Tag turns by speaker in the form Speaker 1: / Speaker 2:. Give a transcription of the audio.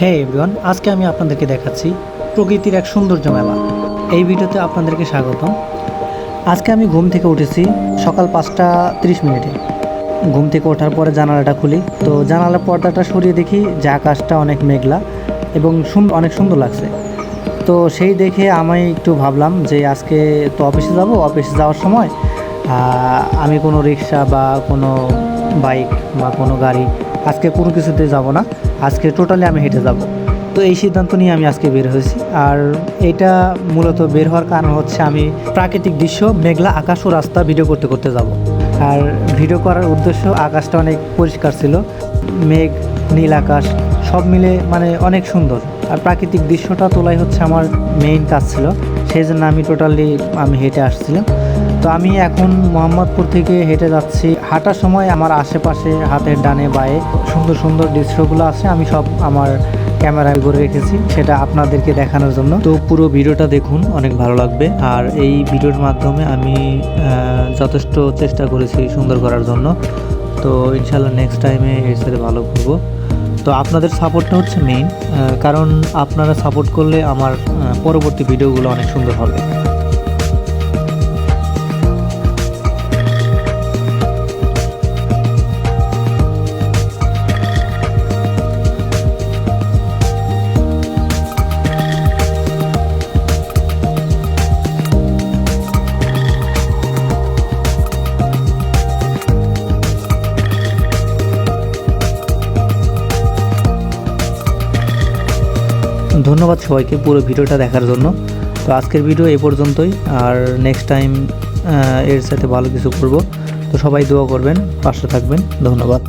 Speaker 1: হ্যাঁ এভরিওয়ান আজকে আমি আপনাদেরকে দেখাচ্ছি প্রকৃতির এক সৌন্দর্য মেলা। এই ভিডিওতে আপনাদেরকে স্বাগতম। আজকে আমি ঘুম থেকে উঠেছি সকাল পাঁচটা তিরিশ মিনিটে। ঘুম থেকে ওঠার পরে জানালাটা খুলি। তো জানালার পর্দাটা সরিয়ে দেখি যে আকাশটা অনেক মেঘলা এবং অনেক সুন্দর লাগছে। তো সেই দেখে আমি একটু ভাবলাম যে আজকে তো অফিসে যাব। অফিসে যাওয়ার সময় আমি কোনো রিক্সা বা কোনো বাইক বা কোনো গাড়ি আজকে কোনো কিছুতে যাব না। আজকে টোটালি আমি হেঁটে যাব। তো এই সিদ্ধান্ত নিয়ে আমি আজকে বের হয়েছি। আর এটা মূলত বের হওয়ার কারণ হচ্ছে আমি প্রাকৃতিক দৃশ্য, মেঘলা আকাশ ও রাস্তা ভিডিও করতে করতে যাব। আর ভিডিও করার উদ্দেশ্য আকাশটা অনেক পরিষ্কার ছিল। মেঘ, নীল আকাশ, সব মিলে মানে অনেক সুন্দর। আর প্রাকৃতিক দৃশ্যটা তোলাই হচ্ছে আমার মেইন কাজ ছিল। সেই জন্য আমি টোটালি আমি হেঁটে আসছিলাম। তো আমি এখন মোহাম্মদপুর থেকে হেঁটে যাচ্ছি। হাঁটার সময় আমার আশেপাশে হাতের ডানে বায়ে সুন্দর সুন্দর দৃশ্যগুলো আছে, আমি সব আমার ক্যামেরায় করে রেখেছি সেটা আপনাদেরকে দেখানোর জন্য। তো পুরো ভিডিওটা দেখুন, অনেক ভালো লাগবে। আর এই ভিডিওর মাধ্যমে আমি যথেষ্ট চেষ্টা করেছি সুন্দর করার জন্য। তো ইনশাল্লাহ নেক্সট টাইমে এর সাথে ভালো করব। তো আপনাদের সাপোর্টটা হচ্ছে মেইন কারণ আপনারা সাপোর্ট করলে আমার পরবর্তী ভিডিওগুলো অনেক সুন্দর হবে। ধন্যবাদ সবাইকে পুরো ভিডিওটা দেখার জন্য। তো আজকের ভিডিও এ পর্যন্তই। আর নেক্সট টাইম এর সাথে ভালো কিছু করব। তো সবাই দোয়া করবেন, পাশে থাকবেন। ধন্যবাদ।